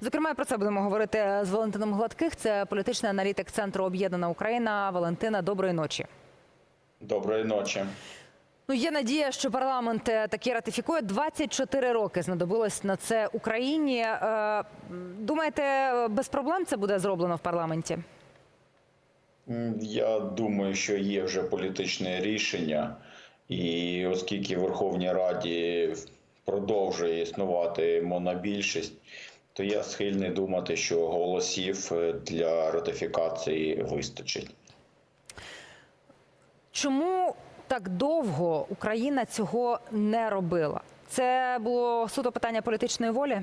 Зокрема, про це будемо говорити з Валентином Гладких. Це політичний аналітик центру Об'єднана Україна. Валентина, доброї ночі. Доброї ночі. Ну, є надія, що парламент е, таки ратифікує. 24 роки знадобилось на це Україні. Е, Думаєте, без проблем це буде зроблено в парламенті? Я думаю, що є вже політичне рішення, і оскільки в Верховній Раді продовжує існувати монобільшість, то я схильний думати, що голосів е, для ратифікації вистачить. Чому так довго Україна цього не робила? Це було суто питання політичної волі.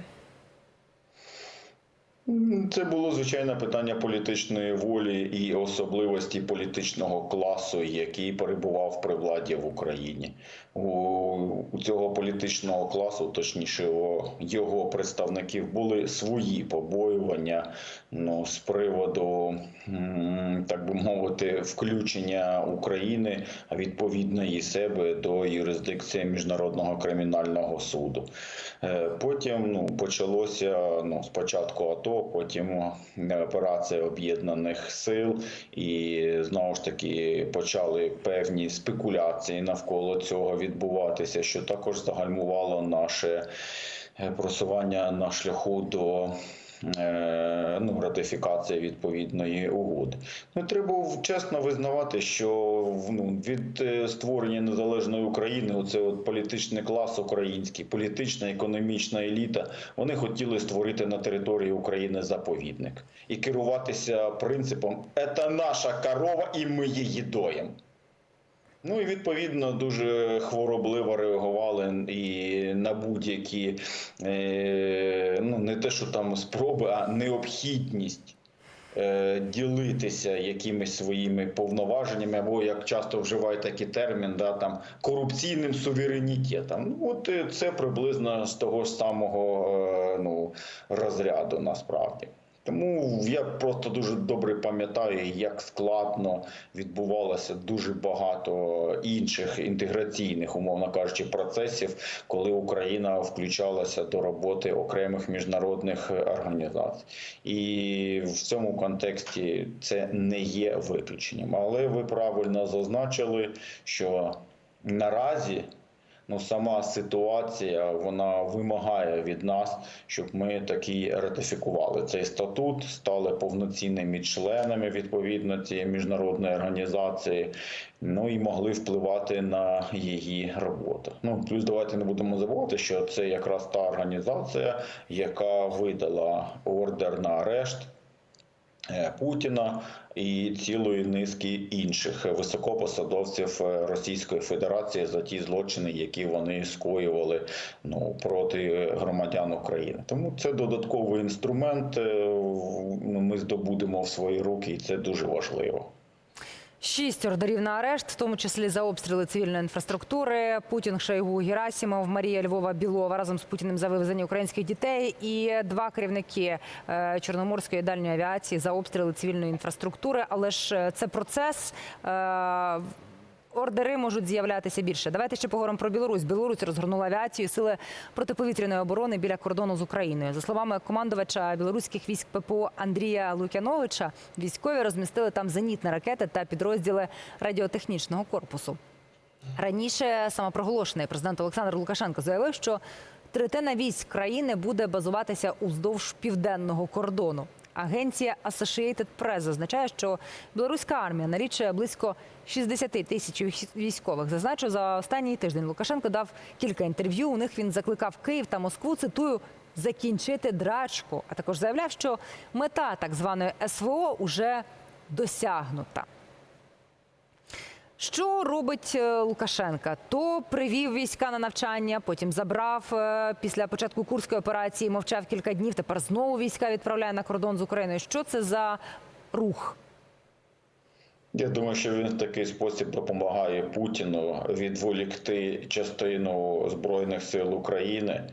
Це було звичайне питання політичної волі і особливості політичного класу, який перебував при владі в Україні. У, цього політичного класу, точніше, його представників були свої побоювання ну, з приводу, так би мовити, включення України, а відповідно і себе до юрисдикції міжнародного кримінального суду. Е, Потім ну, почалося ну, спочатку АТО, потім е, операція об'єднаних сил, і знову ж таки почали певні спекуляції навколо цього відбуватися, що також загальмувало наше е, просування на шляху до. Е, Ну, ратифікація відповідної угоди. Ну, треба чесно визнавати, що ну, від е, створення незалежної України, оце от політичний клас український, політична економічна еліта, вони хотіли створити на території України заповідник і керуватися принципом «це наша корова, і ми її доїмо». Ну і відповідно дуже хворобливо реагували і на будь-які е, ну не те, що там спроби, а необхідність е, ділитися якимись своїми повноваженнями, або як часто вживають такий термін, да там корупційним суверенітетом. Ну от е, це приблизно з того ж самого е, ну розряду насправді. Тому я просто дуже добре пам'ятаю, як складно відбувалося дуже багато інших інтеграційних, умовно кажучи, процесів, коли Україна включалася до роботи окремих міжнародних організацій, і в цьому контексті це не є виключенням. Але ви правильно зазначили, що наразі ну сама ситуація вона вимагає від нас, щоб ми такі ратифікували цей статут, стали повноцінними членами відповідно цієї міжнародної організації, ну і могли впливати на її роботу. Ну плюс давайте не будемо забувати, що це якраз та організація, яка видала ордер на арешт. Е, Путіна і цілої низки інших високопосадовців е, Російської Федерації за ті злочини, які вони скоювали ну проти громадян України. Тому це додатковий інструмент. е, Ну, ми здобудемо в свої руки, і це дуже важливо. Шість ордерів на арешт, в тому числі за обстріли цивільної інфраструктури. Путін, Шойгу, Герасімов, Марія Львова, Білова разом з Путіним за вивезення українських дітей. І два керівники е, Чорноморської дальньої авіації за обстріли цивільної інфраструктури. Але ж е, це процес. Ордери можуть з'являтися більше. Давайте ще поговоримо про Білорусь. Білорусь розгорнула авіацію сили протиповітряної оборони біля кордону з Україною. За словами командувача білоруських військ ППО Андрія Лукяновича, військові розмістили там зенітні ракети та підрозділи радіотехнічного корпусу. Раніше самопроголошений президент Олександр Лукашенко заявив, що третина військ країни буде базуватися уздовж південного кордону. Агенція Associated Press зазначає, що білоруська армія налічує близько 60 тисяч військових. Зазначу, за останній тиждень Лукашенко дав кілька інтерв'ю. У них він закликав Київ та Москву. Цитую. Закінчити драчку, а також заявляв, що мета так званої СВО уже досягнута. Що робить е, Лукашенка? То привів війська на навчання, потім забрав е, після початку курської операції, мовчав кілька днів. Тепер знову війська відправляє на кордон з Україною. Що це за рух? Я думаю, що він в такий спосіб допомагає Путіну відволікти частину збройних сил України.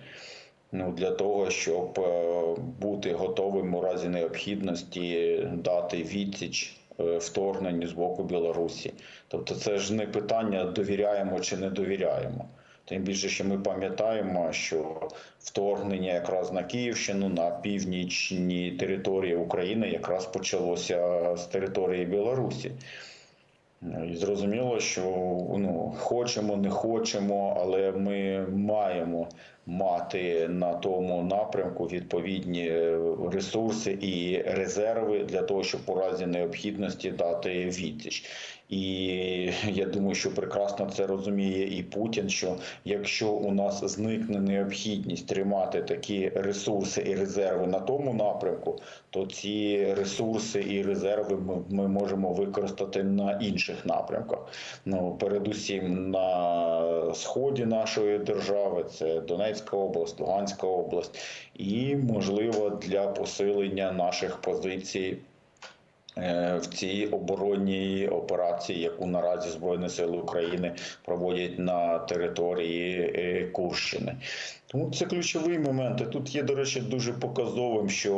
Ну для того, щоб е, бути готовим у разі необхідності дати відсіч вторгненню з боку Білорусі. Тобто, це ж не питання довіряємо чи не довіряємо. Тим більше, що ми пам'ятаємо, що вторгнення якраз на Київщину, на північні території України якраз почалося з території Білорусі. І зрозуміло, що ну, хочемо, не хочемо, але ми маємо мати на тому напрямку відповідні е, ресурси і резерви для того, щоб у разі необхідності дати відсіч. І я думаю, що прекрасно це розуміє і Путін. Що якщо у нас зникне необхідність тримати такі ресурси і резерви на тому напрямку, то ці ресурси і резерви ми, ми можемо використати на інших напрямках. Ну, передусім на сході нашої держави, це Донецька область, Луганська область, і можливо для посилення наших позицій. е, В цій оборонній операції, яку наразі Збройні Сили України проводять на території Курщини, тому це ключовий момент. Тут є, до речі, дуже показовим, що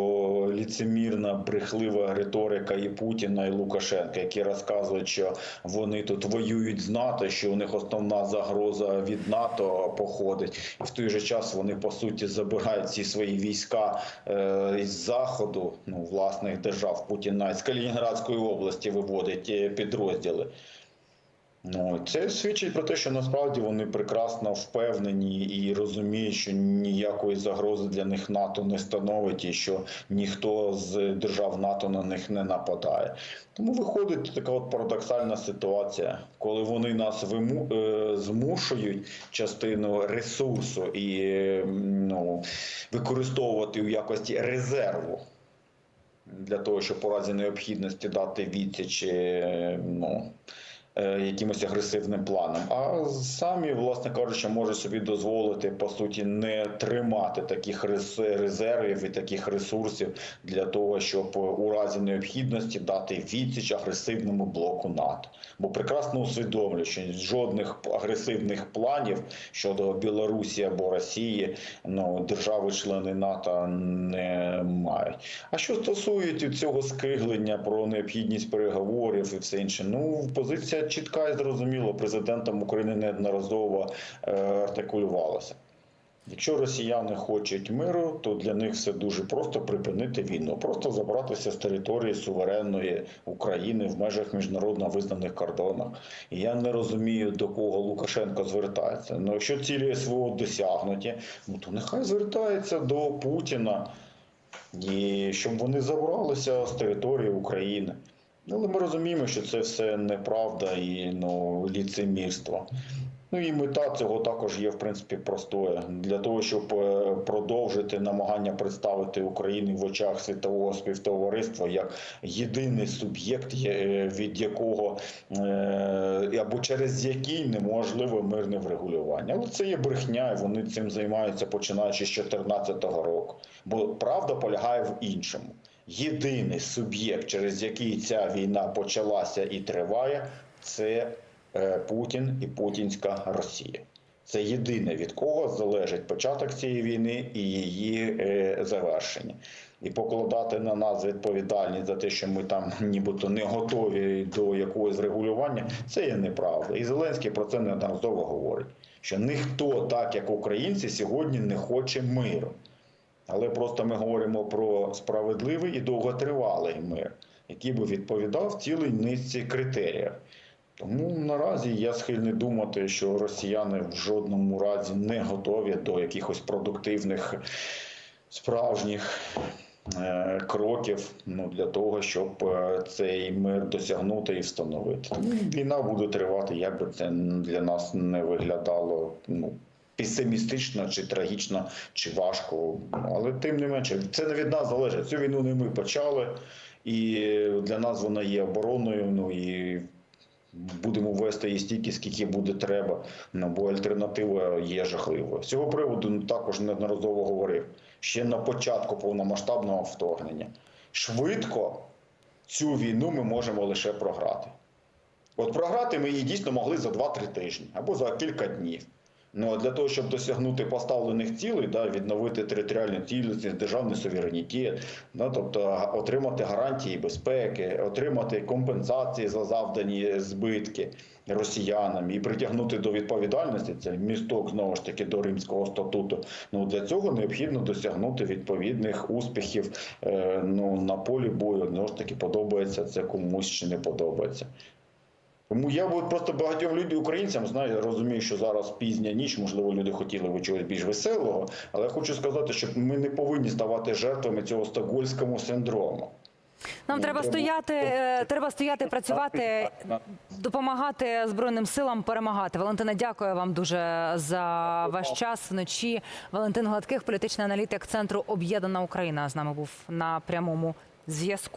ліцемірна брехлива риторика і Путіна, і Лукашенка, які розказують, що вони тут воюють з НАТО, що у них основна загроза від НАТО походить, і в той же час вони по суті забирають ці свої війська е, із заходу, ну власних держав Путіна з Калінінградської області виводить е, підрозділи. Ну, це свідчить про те, що насправді вони прекрасно впевнені і розуміють, що ніякої загрози для них НАТО не становить, і що ніхто з держав НАТО на них не нападає. Тому виходить така от парадоксальна ситуація, коли вони нас виму... е, змушують частину ресурсу і ну, використовувати у якості резерву для того, щоб у разі необхідності дати відсіч. е, Ну, якимось агресивним планом, а самі, власне кажучи, можуть собі дозволити по суті не тримати таких резервів і таких ресурсів для того, щоб у разі необхідності дати відсіч агресивному блоку НАТО. Бо прекрасно усвідомлюють, що жодних агресивних планів щодо Білорусі або Росії ну, держави-члени НАТО не мають. А що стосується цього скиглення про необхідність переговорів і все інше, ну позиція чітка і зрозуміла. Президентом України неодноразово е, артикулювалася. Якщо росіяни хочуть миру, то для них все дуже просто припинити війну, просто забратися з території суверенної України в межах міжнародно визнаних кордонах. І я не розумію, до кого Лукашенко звертається. Ну, якщо цілі СВО досягнуті, ну то нехай звертається до Путіна, і щоб вони забралися з території України. Але ми розуміємо, що це все неправда і ну, ліцемірство. Ну і мета цього також є в принципі простою для того, щоб е, продовжити намагання представити Україну в очах світового співтовариства як єдиний суб'єкт, від якого е, або через який неможливе мирне врегулювання. Але це є брехня, і вони цим займаються починаючи з 2014 року. Бо правда полягає в іншому. Єдиний суб'єкт, через який ця війна почалася і триває, це е, Путін і Путінська Росія. Це єдине від кого залежить початок цієї війни і її е, завершення. І покладати на нас відповідальність за те, що ми там нібито не готові до якогось регулювання, це є неправда. І Зеленський про це неодноразово говорить, що ніхто, так як українці, сьогодні не хоче миру. Але просто ми говоримо про справедливий і довготривалий мир, який би відповідав цілій низці критеріїв. Тому наразі я схильний думати, що росіяни в жодному разі не готові до якихось продуктивних справжніх е, кроків ну, для того, щоб е, цей мир досягнути і встановити. Війна буде тривати, як би це для нас не виглядало. Ну, Песимістично чи трагічно, чи важко, але тим не менше, це не від нас залежить. Цю війну не ми почали, і для нас вона є обороною. Ну і будемо вести її стільки, скільки буде треба. Ну бо альтернатива є жахливою. З цього приводу ну, також неодноразово говорив ще на початку повномасштабного вторгнення. Швидко цю війну ми можемо лише програти. От програти ми її дійсно могли за 2-3 тижні або за кілька днів. Ну а для того, щоб досягнути поставлених цілей, да, відновити територіальну цілісність, державний суверенітет, да, тобто отримати гарантії безпеки, отримати компенсації за завдані збитки росіянам і притягнути до відповідальності це місток знову ж таки до Римського статуту. Ну для цього необхідно досягнути відповідних успіхів е, ну, на полі бою. Знову ж таки подобається це комусь чи не подобається. Тому я от просто багатьом людям, українцям знаю, розумію, що зараз пізня ніч, можливо, люди хотіли би чогось більш веселого, але хочу сказати, що ми не повинні ставати жертвами цього стокгольського синдрому. Нам Ну, треба стояти, е, треба стояти, працювати, допомагати збройним силам перемагати. Валентина, дякую вам дуже за ваш час вночі. Валентин Гладких, політичний аналітик центру Об'єднана Україна, з нами був на прямому зв'язку.